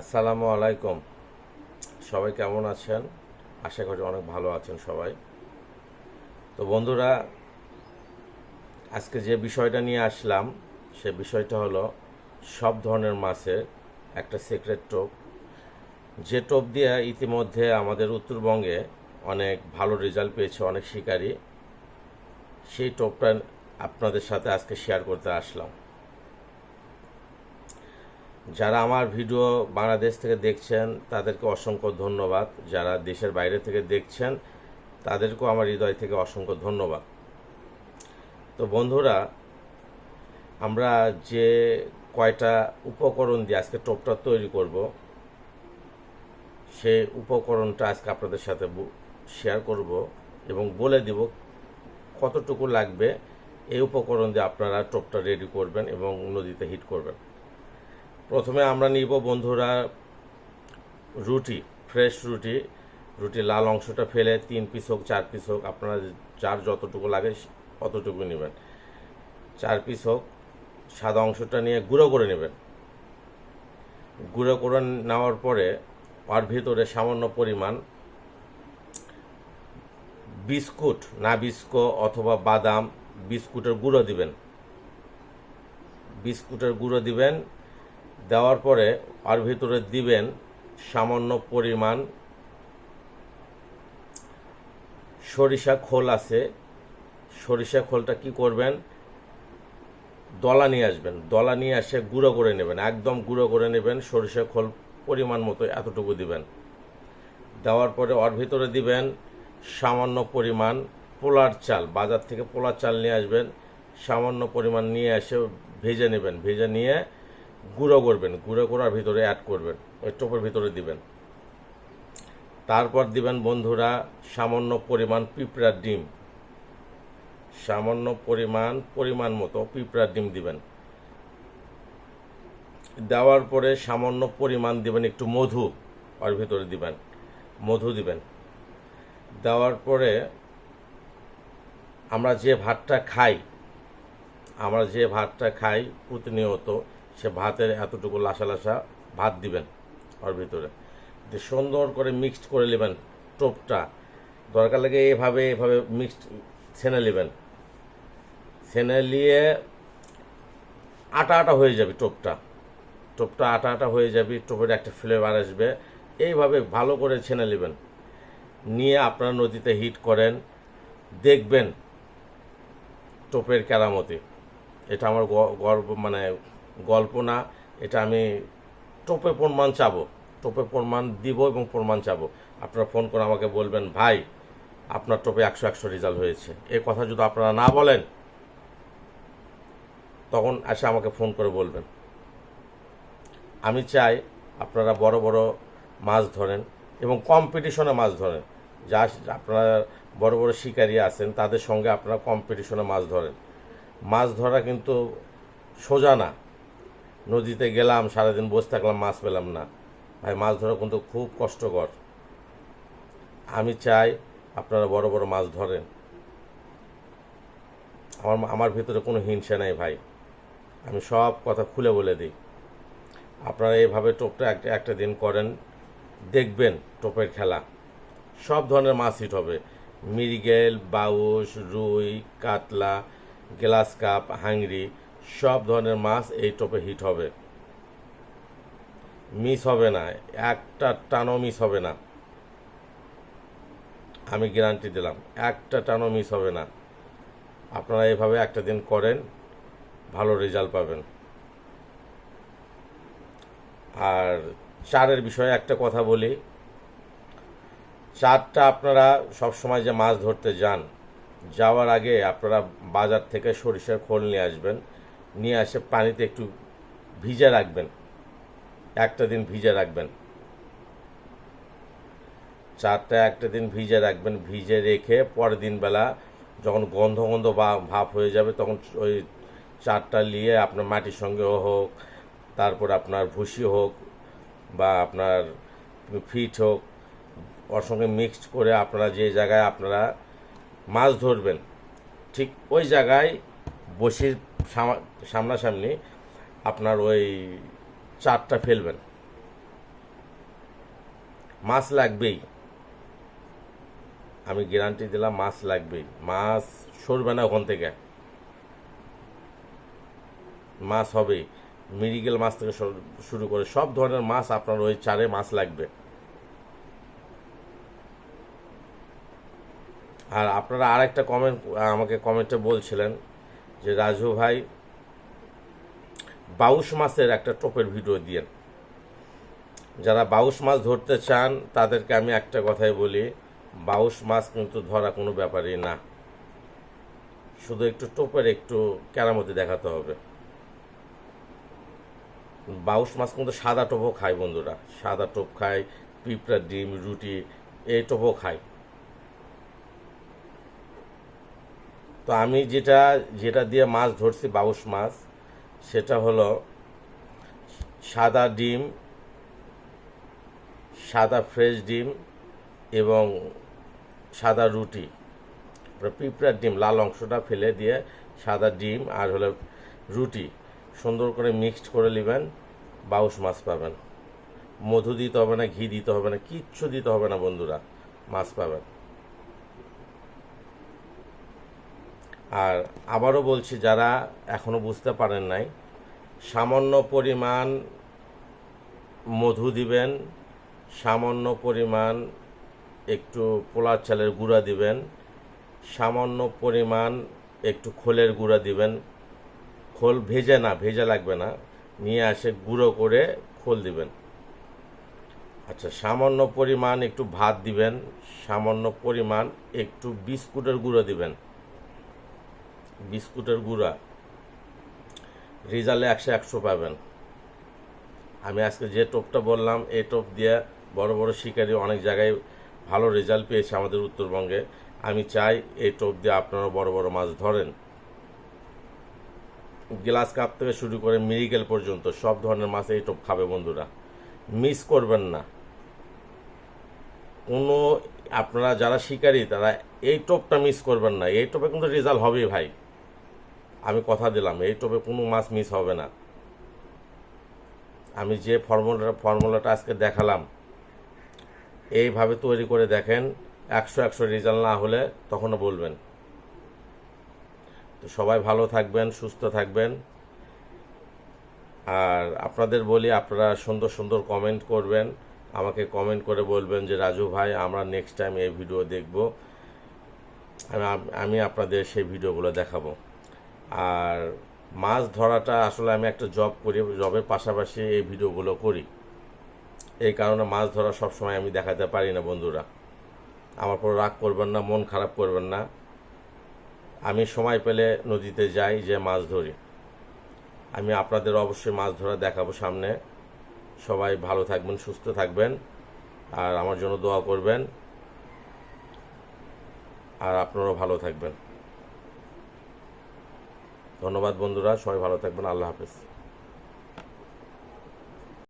আসসালামু আলাইকুম। সবাই কেমন আছেন? আশা করি অনেক ভালো আছেন সবাই। তো বন্ধুরা, আজকে যে বিষয়টা নিয়ে আসলাম, সে বিষয়টা হলো সব ধরনের মাছের একটা সিক্রেট টোপ। যে টোপ দিয়ে ইতিমধ্যে আমাদের উত্তরবঙ্গে অনেক ভালো রেজাল্ট পেয়েছে, অনেক শিকারী, সেই টোপটা আপনাদের সাথে আজকে শেয়ার করতে আসলাম। যারা আমার ভিডিও বাংলাদেশ থেকে দেখছেন, তাদেরকে অসংখ্য ধন্যবাদ। যারা দেশের বাইরে থেকে দেখছেন, তাদেরকেও আমার হৃদয় থেকে অসংখ্য ধন্যবাদ। তো বন্ধুরা, আমরা যে কয়টা উপকরণ দিয়ে আজকে টোপটা তৈরি করব সেই উপকরণটা আজকে আপনাদের সাথে শেয়ার করব এবং বলে দিব কতটুকু লাগবে। এই উপকরণ দিয়ে আপনারা টোপটা রেডি করবেন এবং নদীতে হিট করবেন। প্রথমে আমরা নিব, বন্ধুরা, রুটি, ফ্রেশ রুটি। রুটি লাল অংশটা ফেলে তিন পিস হোক, চার পিস হোক, আপনারা যার যতটুকু লাগে অতটুকু নেবেন। চার পিস হোক, সাদা অংশটা নিয়ে গুঁড়ো করে নেবেন। গুঁড়ো করে নেওয়ার পরে ওর ভিতরে সামান্য পরিমাণ বিস্কুট, না বিস্কো অথবা বাদাম, বিস্কুটের গুঁড়ো দিবেন। বিস্কুটের গুঁড়ো দিবেন দেওয়ার পরে ওর ভিতরে দিবেন সামান্য পরিমাণ সরিষা খোল আছে। সরিষা খোলটা কি করবেন? দলা নিয়ে আসবেন। দলা নিয়ে এসে গুঁড়ো করে নেবেন। একদম গুঁড়ো করে নেবেন। সরিষা খোল পরিমাণ মতো এতটুকু দিবেন। দেওয়ার পরে ওর ভিতরে দিবেন সামান্য পরিমাণ পোলার চাল। বাজার থেকে পোলার চাল নিয়ে আসবেন। সামান্য পরিমাণ নিয়ে এসে ভেজে নেবেন। ভেজে নিয়ে গুঁড়ো করবেন, গুঁড়ো করার ভিতরে অ্যাড করবেন, ওই টোপের ভিতরে দিবেন। তারপর দিবেন বন্ধুরা সামান্য পরিমাণ পিঁপড়ার ডিম। সামান্য পরিমাণ পরিমাণ মতো পিঁপড়ার ডিম দিবেন। দেওয়ার পরে সামান্য পরিমাণ দিবেন একটু মধু, ওর ভিতরে দিবেন, মধু দিবেন। দেওয়ার পরে আমরা যে ভাতটা খাই, আমরা যে ভাতটা খাই প্রতিনিয়ত সে ভাতের এতটুকু লাসা লাসা ভাত দিবেন ওর ভিতরে। দিয়ে সুন্দর করে মিক্সড করে নেবেন টোপটা। দরকার লাগে এভাবে এভাবে মিক্সড ছেনে নেবেন। ছেনে নিয়ে আটা আটা হয়ে যাবে টোপটা। টোপটা আটা আটা হয়ে যাবে, টোপের একটা ফ্লেভার আসবে। এইভাবে ভালো করে ছেনে নেবেন। নিয়ে আপনারা নদীতে হিট করেন। দেখবেন টোপের কেরামতি। এটা আমার গর্ব মানে গল্প না, এটা আমি টোপে প্রমাণ চাবো। টোপে প্রমাণ দিব এবং প্রমাণ চাবো। আপনারা ফোন করে আমাকে বলবেন, ভাই, আপনার টোপে একশো একশো রেজাল্ট হয়েছে। এ কথা যদি আপনারা না বলেন, তখন এসে আমাকে ফোন করে বলবেন। আমি চাই আপনারা বড় বড় মাছ ধরেন এবং কম্পিটিশনে মাছ ধরেন। যা আপনারা বড় বড় শিকারী আছেন, তাদের সঙ্গে আপনারা কম্পিটিশনে মাছ ধরেন। মাছ ধরা কিন্তু সোজা না। নদীতে গেলাম, সারাদিন বসে থাকলাম, মাছ পেলাম না। ভাই, মাছ ধরা কিন্তু খুব কষ্টকর। আমি চাই আপনারা বড় বড় মাছ ধরেন। আমার আমার ভিতরে কোনো হিংসা নাই ভাই। আমি সব কথা খুলে বলে দিই। আপনারা এইভাবে টোপটা একটা একটা দিন করেন, দেখবেন টোপের খেলা। সব ধরনের মাছ হিট হবে। মিরিগেল বাউস রুই, কাতলা, গ্লাস কাপ, হাংরি সব ধরনের মাছ এই টোপে হিট হবে। মিস হবে না, একটা টানও মিস হবে না। আমি গ্যারান্টি দিলাম, একটা টানও মিস হবে না। আপনারা এভাবে একটা দিন করেন, ভালো রেজাল্ট পাবেন। আর চারের বিষয়ে একটা কথা বলি। চারটা আপনারা সবসময় যে মাছ ধরতে যান, যাওয়ার আগে আপনারা বাজার থেকে সরিষার খোল নিয়ে আসবেন। নিয়ে আসে, পানিতে একটু ভিজে রাখবেন। একটা দিন ভিজে রাখবেন। চারটা একটা দিন ভিজে রাখবেন, ভিজে রেখে পরের দিন বেলা যখন গন্ধ গন্ধ বা ভাপ হয়ে যাবে তখন ওই চারটা নিয়ে আপনার মাটির সঙ্গে হোক, তারপর আপনার ভুসি হোক বা আপনার ফিট হোক, ওর সঙ্গে মিক্সড করে আপনারা যে জায়গায় আপনারা মাছ ধরবেন, ঠিক ওই জায়গায় বসির সামনাসামনি আপনার ওই চারটা ফেলবেন। মাছ লাগবেই। আমি গ্যারান্টি দিলাম মাছ লাগবেই। মাছ সরবে না ওখান থেকে। মাছ হবে মিরিগেল মাছ থেকে শুরু- শুরু করে সব ধরনের মাছ আপনার ওই চারে মাছ লাগবে। আর আপনারা আরেকটা কমেন্ট আমাকে কমেন্টে বলছিলেন যে রাজু ভাই বাউশ মাছের একটা টোপের ভিডিও দিয়েন। যারা বাউশ মাছ ধরতে চান, তাদেরকে আমি একটা কথাই বলি, বাউশ মাছ কিন্তু ধরা কোনো ব্যাপারই না। শুধু একটু টোপের একটু কেরামতি দেখাতে হবে। বাউশ মাছ কিন্তু সাদা টোপও খায় বন্ধুরা। সাদা টোপ খায়, পিঁপড়া, ডিম, রুটি, এই টোপও খায়। তো আমি যেটা যেটা দিয়ে মাছ ধরছি, বাউশ মাছ, সেটা হলো সাদা ডিম, সাদা ফ্রেশ ডিম এবং সাদা রুটি। পিঁপড়ার ডিম, লাল অংশটা ফেলে দিয়ে সাদা ডিম আর হলো রুটি। সুন্দর করে মিক্সড করে নেবেন, বাউশ মাছ পাবেন। মধু দিতে হবে না, ঘি দিতে হবে না, কিচ্ছু দিতে হবে না বন্ধুরা, মাছ পাবেন। আর আবারও বলছি, যারা এখনও বুঝতে পারেন নাই, সামান্য পরিমাণ মধু দিবেন, সামান্য পরিমাণ একটু পোলার চালের গুঁড়া দিবেন, সামান্য পরিমাণ একটু খোলের গুঁড়া দিবেন। খোল ভেজে না, ভেজে লাগবে না, নিয়ে আসে গুঁড়ো করে খোল দিবেন। আচ্ছা সামান্য পরিমাণ একটু ভাত দিবেন, সামান্য পরিমাণ একটু বিস্কুটের গুঁড়ো দিবেন। বিস্কুটের গুঁড়া। রেজাল্টে একশো একশো পাবেন। আমি আজকে যে টোপটা বললাম, এই টোপ দিয়ে বড় বড় শিকারি অনেক জায়গায় ভালো রেজাল্ট পেয়েছে আমাদের উত্তরবঙ্গে। আমি চাই এই টোপ দিয়ে আপনারা বড় বড় মাছ ধরেন। গ্লাস কাপ থেকে শুরু করে মিরিকেল পর্যন্ত সব ধরনের মাছ এই টোপ খাবে বন্ধুরা। মিস করবেন না। কোনো আপনারা যারা শিকারী, তারা এই টোপটা মিস করবেন না। এই টোপে কিন্তু রেজাল্ট হবেই ভাই। আমি কথা দিলাম, এই টোপে কোনো মাছ মিস হবে না। আমি যে ফর্মুলাটা ফর্মুলাটা আজকে দেখালাম, এইভাবে তৈরি করে দেখেন, একশো একশো রেজাল্ট না হলে তখনও বলবেন। তো সবাই ভালো থাকবেন, সুস্থ থাকবেন। আর আপনাদের বলি, আপনারা সুন্দর সুন্দর কমেন্ট করবেন। আমাকে কমেন্ট করে বলবেন যে, রাজু ভাই, আমরা নেক্সট টাইম এই ভিডিও দেখব। আমি আমি আপনাদের সেই ভিডিওগুলো দেখাবো। আর মাছ ধরাটা আসলে আমি একটা জব করি জবের পাশাপাশি এই ভিডিওগুলো করি। এই কারণে মাছ ধরা সবসময় আমি দেখাতে পারি না বন্ধুরা। আমার পর রাগ করবেন না, মন খারাপ করবেন না। আমি সময় পেলে নদীতে যাই, যে মাছ ধরি। আমি আপনাদের অবশ্যই মাছ ধরা দেখাবো সামনে। সবাই ভালো থাকবেন, সুস্থ থাকবেন। আর আমার জন্য দোয়া করবেন। আর আপনারাও ভালো থাকবেন। ধন্যবাদ বন্ধুরা সবাই ভালো থাকবেন আল্লাহ হাফেজ।